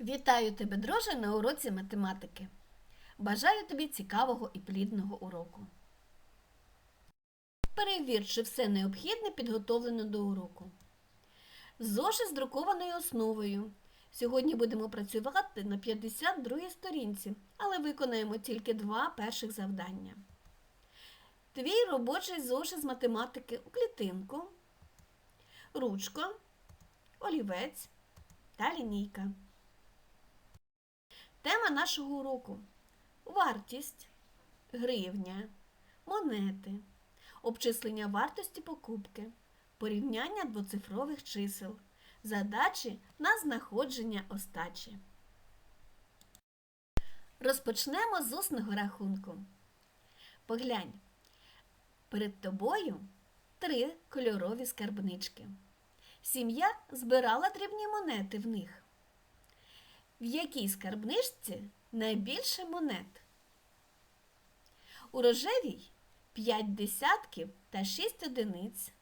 Вітаю тебе, друже, на уроці математики. Бажаю тобі цікавого і плідного уроку. Перевір, чи все необхідне підготовлено до уроку. Зошит з друкованою основою. Сьогодні будемо працювати на 52 сторінці, але виконаємо тільки два перших завдання. Твій робочий зошит з математики у клітинку, ручка, олівець та лінійка. Тема нашого уроку вартість, гривня, монети, обчислення вартості покупки, порівняння двоцифрових чисел, задачі на знаходження остачі. Розпочнемо з усного рахунку. Поглянь, перед тобою три кольорові скарбнички. Сім'я збирала дрібні монети в них. В якій скарбничці найбільше монет? У рожевій 5 десятків та 6 одиниць.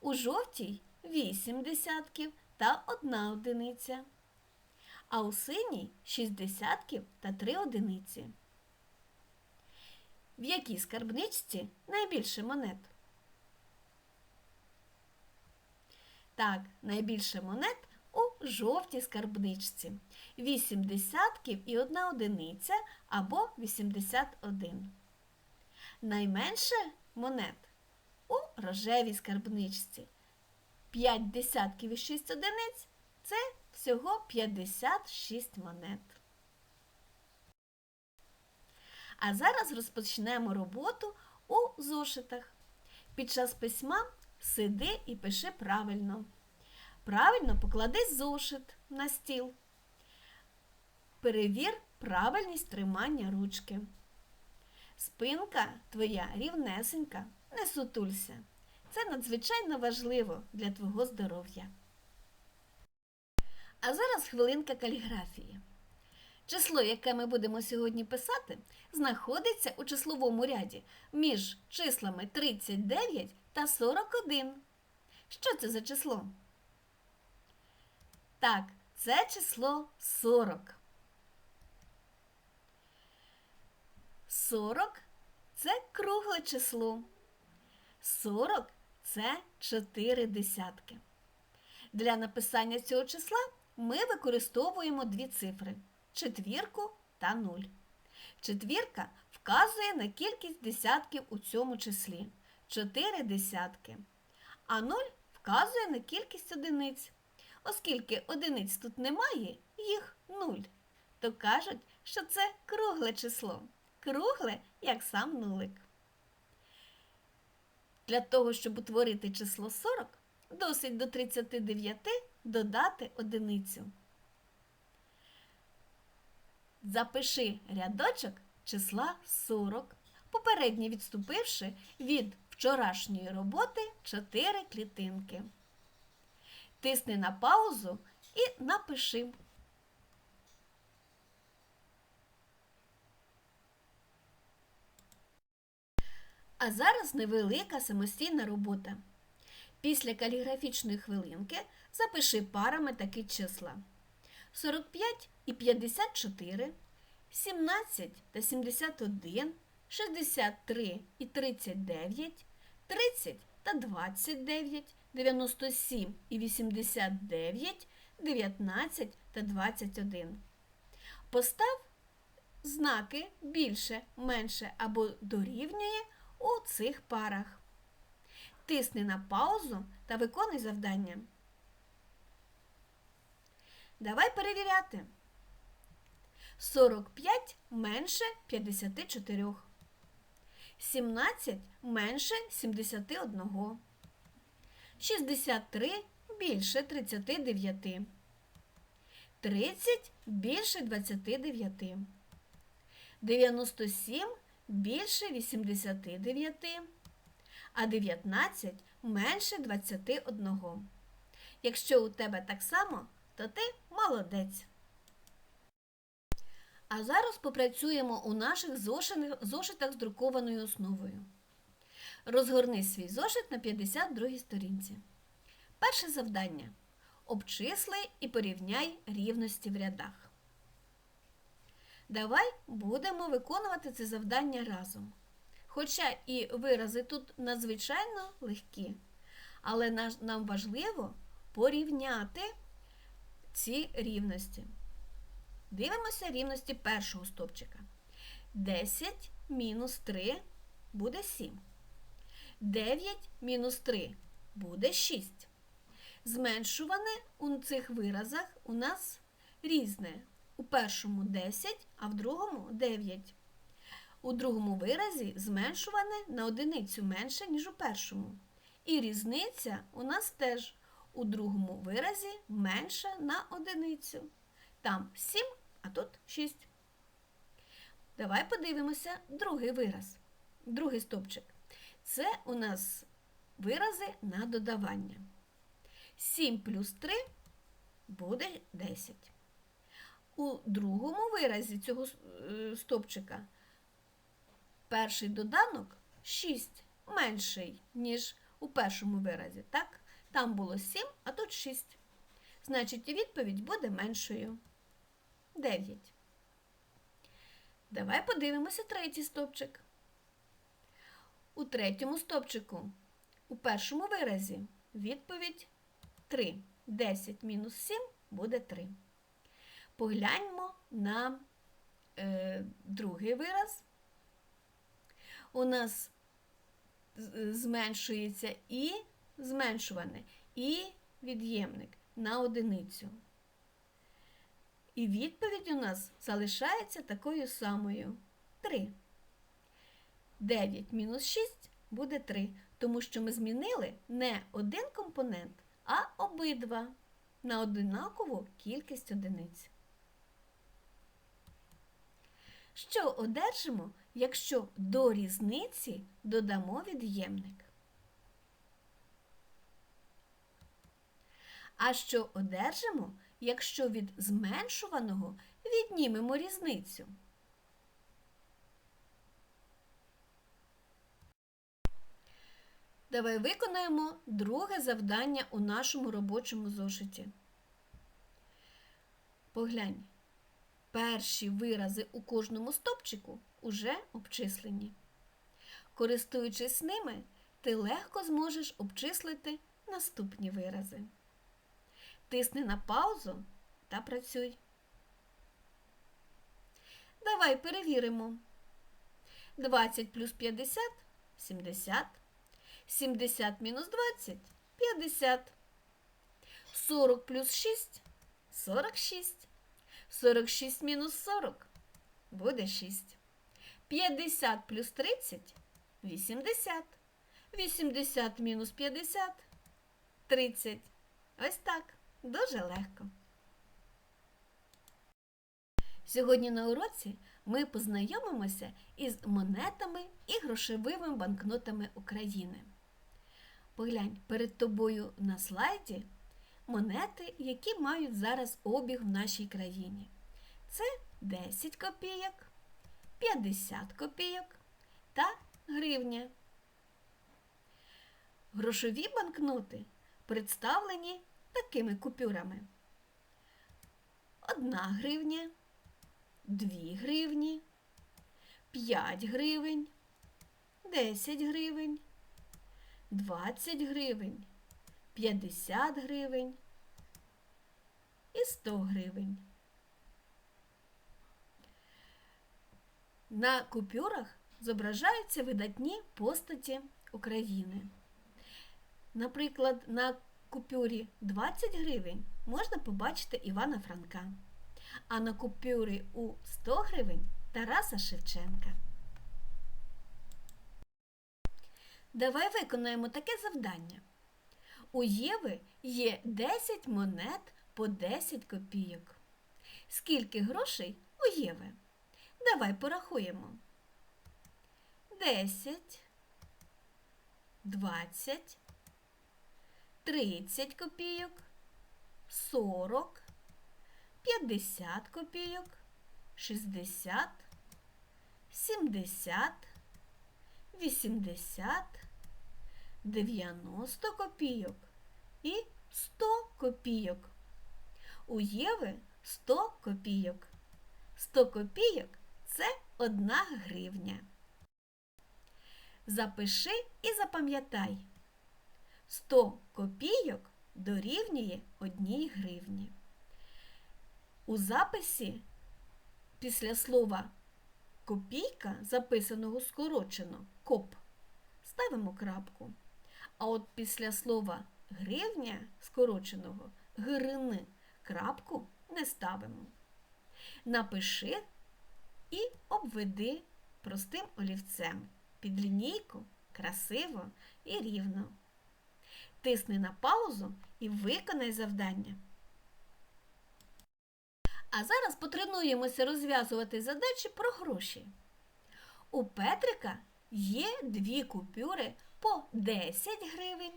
У жовтій 8 десятків та 1 одиниця. А у синій 6 десятків та 3 одиниці. В якій скарбничці найбільше монет? Так, найбільше монет жовтій скарбничці. 8 десятків і 1 одиниця або 81. Найменше монет у рожевій скарбничці. 5 десятків і 6 одиниць це всього 56 монет. А зараз розпочнемо роботу у зошитах. Під час письма сиди і пиши правильно. Правильно поклади зошит на стіл. Перевір правильність тримання ручки. Спинка твоя рівнесенька, не сутулься. Це надзвичайно важливо для твого здоров'я. А зараз хвилинка каліграфії. Число, яке ми будемо сьогодні писати, знаходиться у числовому ряді між числами 39 та 41. Що це за число? Так, це число 40. 40 це кругле число. 40 це 4 десятки. Для написання цього числа ми використовуємо дві цифри четвірку та нуль. Четвірка вказує на кількість десятків у цьому числі 4 десятки. А нуль вказує на кількість одиниць. Оскільки одиниць тут немає, їх нуль, то кажуть, що це кругле число. Кругле, як сам нулик. Для того, щоб утворити число 40, досить до 39 додати одиницю. Запиши рядочок числа 40, попередньо відступивши від вчорашньої роботи 4 клітинки. Тисни на паузу і напиши. А зараз невелика самостійна робота. Після каліграфічної хвилинки запиши парами такі числа: 45 і 54, 17 та 71, 63 і 39, 30 та 29, 97 і 89, 19 та 21. Постав знаки більше, менше або дорівнює у цих парах. Тисни на паузу та виконуй завдання. Давай перевіряти. 45 менше 54. 17 менше 71. 63 більше 39. 30 більше 29. 97 більше 89, а 19 менше 21. Якщо у тебе так само, то ти молодець. А зараз попрацюємо у наших зошитах з друкованою основою. Розгорни свій зошит на 52 сторінці. Перше завдання. Обчисли і порівняй рівності в рядах. Давай будемо виконувати це завдання разом. Хоча і вирази тут надзвичайно легкі, але нам важливо порівняти ці рівності. Дивимося рівності першого стовпчика. 10 мінус 3 буде 7. 9 мінус 3 буде 6. Зменшуване у цих виразах у нас різне. У першому 10, а в другому 9. У другому виразі зменшуване на одиницю менше, ніж у першому. І різниця у нас теж у другому виразі менша на одиницю. Там 7, а тут 6. Давай подивимося другий вираз. Другий стопчик. Це у нас вирази на додавання. 7 плюс 3 буде 10. У другому виразі цього е, стопчика перший доданок 6 менший, ніж у першому виразі. Так? Там було 7, а тут 6. Значить, відповідь буде меншою. 9. Давай подивимося третій стопчик. У третьому стопчику у першому виразі відповідь 3. 10 мінус 7 буде 3. Погляньмо на е, другий вираз. У нас зменшується і зменшуване, і від'ємник на одиницю. І відповідь у нас залишається такою самою 3. 9 мінус 6 буде 3, тому що ми змінили не один компонент, а обидва на одинакову кількість одиниць. Що одержимо, якщо до різниці додамо від'ємник? А що одержимо, якщо від зменшуваного віднімемо різницю? Давай виконаємо друге завдання у нашому робочому зошиті. Поглянь, перші вирази у кожному стопчику уже обчислені. Користуючись ними, ти легко зможеш обчислити наступні вирази. Тисни на паузу та працюй. Давай перевіримо. 20 плюс 50 – 70. 70 мінус 20 – 50. 40 плюс 6 – 46. 46 мінус 40 буде 6. 50 плюс 30 – 80. 80 мінус 50 – 30. Ось так. Дуже легко. Сьогодні на уроці ми познайомимося із монетами і грошовими банкнотами України. Поглянь, перед тобою на слайді монети, які мають зараз обіг в нашій країні. Це 10 копійок, 50 копійок та гривня. Грошові банкноти представлені такими купюрами. 1 гривня, 2 гривні, 5 гривень, 10 гривень, 20 гривень, 50 гривень і 100 гривень. На купюрах зображаються видатні постаті України. Наприклад, на купюрі 20 гривень можна побачити Івана Франка, а на купюрі у 100 гривень Тараса Шевченка. Давай виконаємо таке завдання. У Єви є 10 монет по 10 копійок. Скільки грошей у Єви? Давай порахуємо. 10, 20, 30 копійок, 40, 50 копійок, 60, 70, 80, 90 копійок і 100 копійок. У Єви 100 копійок. 100 копійок це 1 гривня. Запиши і запам'ятай. 100 копійок дорівнює 1 гривні. У записі після слова копійка, записаного скорочено коп, ставимо крапку. А от після слова гривня скороченого грини крапку не ставимо. Напиши і обведи простим олівцем під лінійку красиво і рівно. Тисни на паузу і виконай завдання. А зараз потренуємося розв'язувати задачі про гроші. У Петрика є дві купюри по 10 гривень,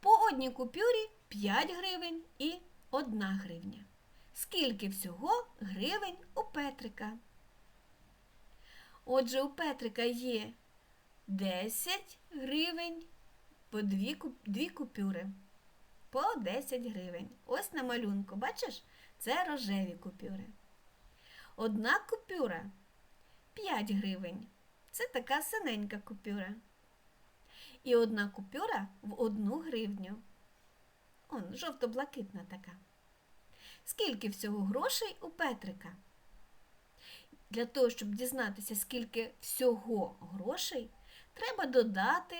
по одній купюрі 5 гривень і 1 гривня. Скільки всього гривень у Петрика? Отже, у Петрика є 10 гривень по дві, дві купюри. По 10 гривень. Ось на малюнку, бачиш? Це рожеві купюри. Одна купюра 5 гривень. Це така синенька купюра. І одна купюра в одну гривню. Он, жовто-блакитна така. Скільки всього грошей у Петрика? Для того, щоб дізнатися, скільки всього грошей, треба додати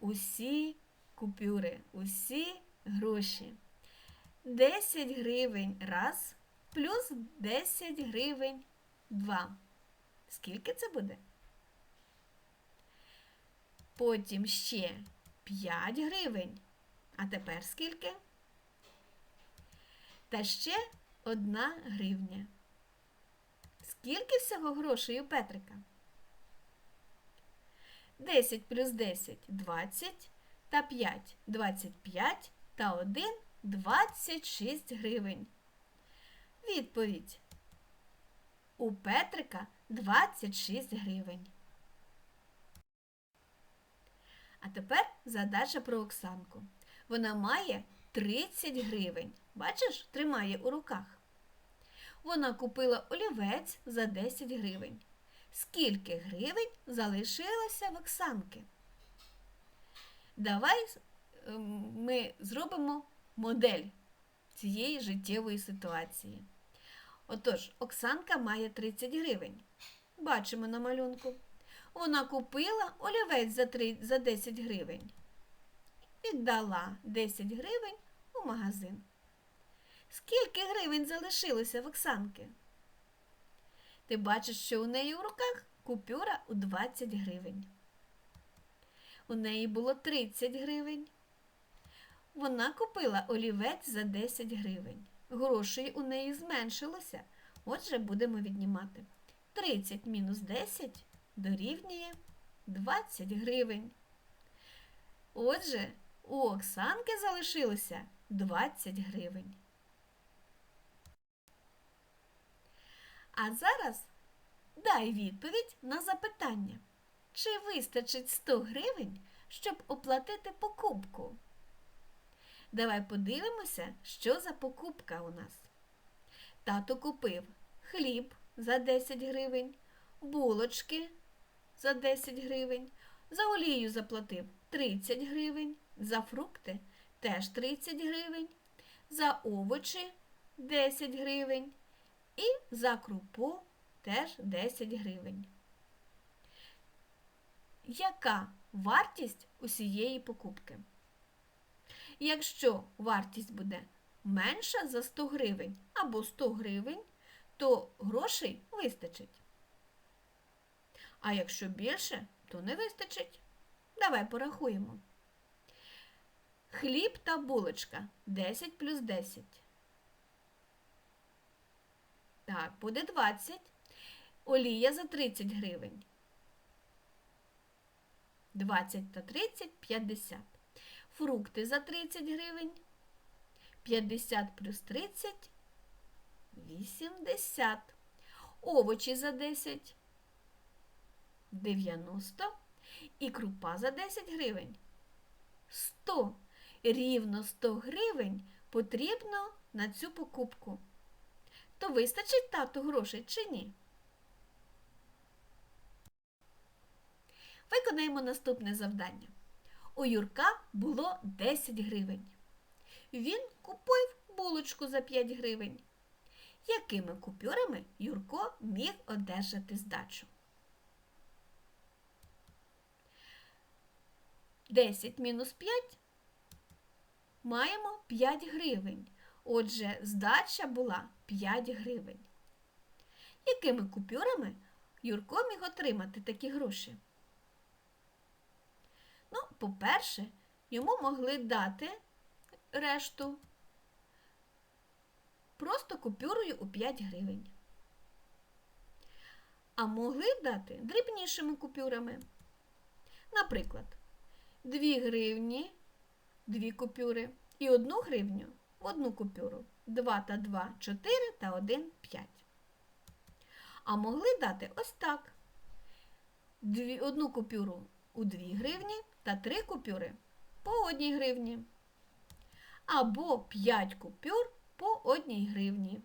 усі купюри, усі гроші. 10 гривень раз плюс 10 гривень два. Скільки це буде? Потім ще 5 гривень. А тепер скільки? Та ще одна гривня. Скільки всього грошей у Петрика? 10 плюс 10 20 та 5 25 та 1 26 гривень. Відповідь. У Петрика 26 гривень. А тепер задача про Оксанку. Вона має 30 гривень. Бачиш, тримає у руках. Вона купила олівець за 10 гривень. Скільки гривень залишилося в Оксанки? Давай ем, ми зробимо модель цієї життєвої ситуації. Отож, Оксанка має 30 гривень. Бачимо на малюнку. Вона купила олівець за 3, за 10 гривень. Віддала 10 гривень у магазин. Скільки гривень залишилося в Оксанки? Ти бачиш, що у неї в руках купюра у 20 гривень. У неї було 30 гривень. Вона купила олівець за 10 гривень. Грошей у неї зменшилося. Отже, будемо віднімати. 30 мінус 10 дорівнює 20 гривень. Отже, у Оксанки залишилося 20 гривень. А зараз дай відповідь на запитання. Чи вистачить 100 гривень, щоб оплатити покупку? Давай подивимося, що за покупка у нас. Тато купив хліб за 10 гривень, булочки за 10 гривень, за олію заплатив 30 гривень, за фрукти теж 30 гривень, за овочі 10 гривень і за крупу теж 10 гривень. Яка вартість усієї покупки? Якщо вартість буде менша за 100 гривень або 100 гривень, то грошей вистачить. А якщо більше, то не вистачить. Давай порахуємо. Хліб та булочка 10 плюс 10. Так, буде 20. Олія за 30 гривень. 20 та 30 50. Фрукти за 30 гривень. 50 плюс 30 80. Овочі за 10 90. І крупа за 10 гривень. 100. Рівно 100 гривень потрібно на цю покупку. То вистачить тату грошей чи ні? Виконаємо наступне завдання. У Юрка було 10 гривень. Він купив булочку за 5 гривень. Якими купюрами Юрко міг одержати здачу? 10 мінус 5 маємо 5 гривень. Отже, здача була 5 гривень. Якими купюрами Юрко міг отримати такі гроші? Ну, по-перше, йому могли дати решту просто купюрою у 5 гривень. А могли дати дрібнішими купюрами. Наприклад, 2 гривні, 2 купюри і 1 гривню в одну купюру. 2 та 2 4 та 1 5. А могли дати ось так. Одну купюру у 2 гривні та 3 купюри по 1 гривні. Або 5 купюр по 1 гривні.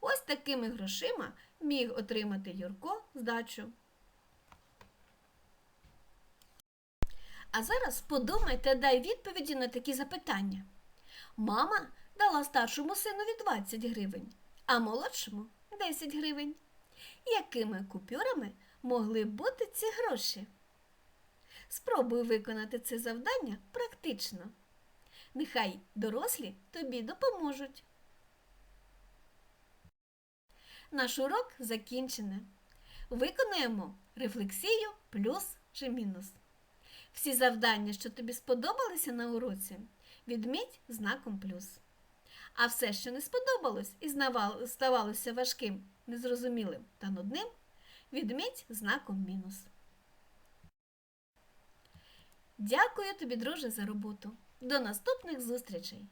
Ось такими грошима міг отримати Юрко здачу. А зараз подумайте, дай відповіді на такі запитання. Мама дала старшому синові 20 гривень, а молодшому 10 гривень. Якими купюрами могли б бути ці гроші? Спробуй виконати це завдання практично. Нехай дорослі тобі допоможуть. Наш урок закінчений. Виконуємо рефлексію плюс чи мінус. Всі завдання, що тобі сподобалися на уроці, відміть знаком плюс. А все, що не сподобалось і ставалося важким, незрозумілим та нудним, відміть знаком мінус. Дякую тобі, друже, за роботу. До наступних зустрічей!